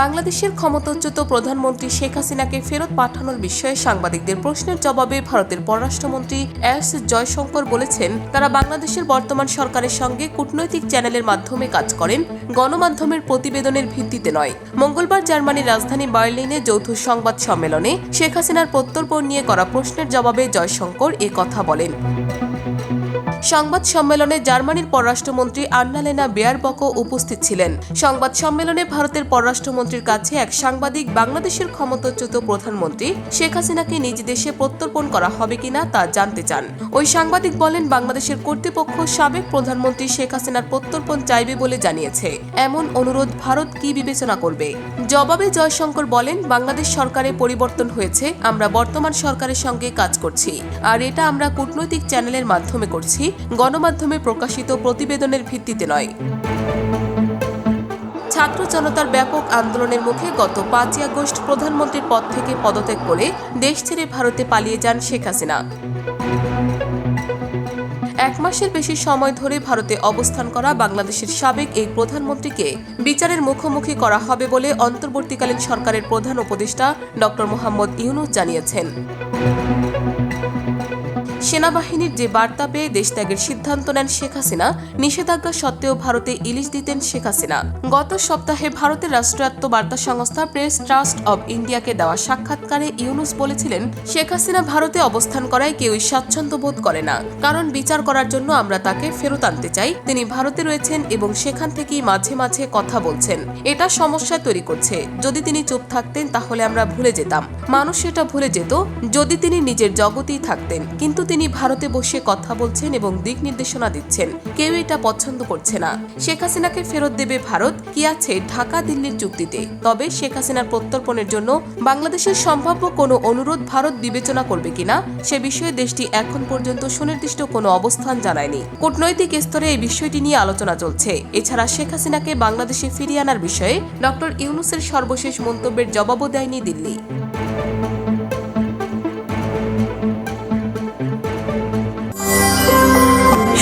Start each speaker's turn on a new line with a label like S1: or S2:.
S1: বাংলাদেশের ক্ষমতাচ্যুত প্রধানমন্ত্রী শেখ হাসিনাকে ফেরত পাঠানোর বিষয়ে সাংবাদিকদের প্রশ্নের জবাবে ভারতের পররাষ্ট্রমন্ত্রী এস জয়শঙ্কর বলেছেন, তারা বাংলাদেশের বর্তমান সরকারের সঙ্গে কূটনৈতিক চ্যানেলের মাধ্যমে কাজ করেন, গণমাধ্যমের প্রতিবেদনের ভিত্তিতে নয়। মঙ্গলবার জার্মানির রাজধানী বার্লিনে যৌথ সংবাদ সম্মেলনে শেখ হাসিনার প্রত্যর্পণ নিয়ে করা প্রশ্নের জবাবে জয়শঙ্কর কথা বলেন। সংবাদ সম্মেলনে জার্মানির পররাষ্ট্রমন্ত্রী আন্নালেনা বেয়ারবকও উপস্থিত ছিলেন। সংবাদ সম্মেলনে ভারতের পররাষ্ট্রমন্ত্রীর কাছে এক সাংবাদিক বাংলাদেশের ক্ষমতাচ্যুত প্রধানমন্ত্রী শেখ হাসিনাকে নিজ দেশে প্রত্যর্পণ করা হবে কিনা তা জানতে চান। ওই সাংবাদিক বলেন, বাংলাদেশের কর্তৃপক্ষ সাবেক প্রধানমন্ত্রী শেখ হাসিনার প্রত্যর্পণ চাইবে বলে জানিয়েছে। এমন অনুরোধ ভারত কি বিবেচনা করবে? জবাবে জয়শঙ্কর বলেন, বাংলাদেশ সরকারে পরিবর্তন হয়েছে, আমরা বর্তমান সরকারের সঙ্গে কাজ করছি। আর এটা আমরা কূটনৈতিক চ্যানেলের মাধ্যমে করছি। গণমাধ্যমে প্রকাশিত প্রতিবেদনের ভিত্তিতে নয়। ছাত্র জনতার ব্যাপক আন্দোলনের মুখে গত পাঁচই আগস্ট প্রধানমন্ত্রীর পদ থেকে পদত্যাগ করে দেশ ছেড়ে ভারতে পালিয়ে যান শেখ হাসিনা। এক মাসের বেশি সময় ধরে ভারতে অবস্থান করা বাংলাদেশের সাবেক এই প্রধানমন্ত্রীকে বিচারের মুখোমুখি করা হবে বলে অন্তর্বর্তীকালীন সরকারের প্রধান উপদেষ্টা ড মোহাম্মদ ইউনুস জানিয়েছেন। সেনাবাহিনীর যে বার্তা পেয়ে দেশত্যাগের সিদ্ধান্ত নেন শেখ হাসিনা, নিষেধাজ্ঞা সত্ত্বেও ভারতে ইলিশ দিতেন শেখ হাসিনা। গত সপ্তাহে ভারতের রাষ্ট্রায়ত্ত বার্তা সংস্থা প্রেস ট্রাস্ট অব ইন্ডিয়াকে দেওয়া সাক্ষাৎকারে ইউনুস বলেছিলেন, শেখ হাসিনা ভারতে অবস্থান করায় কেউই স্বাচ্ছন্দ্য বোধ করে না। কারণ বিচার করার জন্য আমরা তাকে ফেরত আনতে চাই। তিনি ভারতে রয়েছেন এবং সেখান থেকেই মাঝে মাঝে কথা বলছেন। এটা সমস্যা তৈরি করছে। যদি তিনি চুপ থাকতেন, তাহলে আমরা ভুলে যেতাম। মানুষ এটা ভুলে যেত, যদি তিনি নিজের জগতেই থাকতেন। কিন্তু তিনি ভারতে বসে কথা বলছেন এবং দিক নির্দেশনা দিচ্ছেন। কেউ এটা পছন্দ করছে না। শেখ হাসিনাকে ফেরত দেবে ভারত, কি আছে ঢাকা, দিল্লির চুক্তিতে? তবে শেখ হাসিনার প্রত্যর্পণের জন্য বাংলাদেশের সম্ভাব্য কোনো অনুরোধ ভারত বিবেচনা করবে কিনা সে বিষয়ে দেশটি এখন পর্যন্ত সুনির্দিষ্ট কোনো অবস্থান জানায়নি। কূটনৈতিক স্তরে এই বিষয়টি নিয়ে আলোচনা চলছে। এছাড়া শেখ হাসিনাকে বাংলাদেশে ফিরিয়ে আনার বিষয়ে ডক্টর ইউনুসের সর্বশেষ মন্তব্যের জবাবও দেয়নি দিল্লি।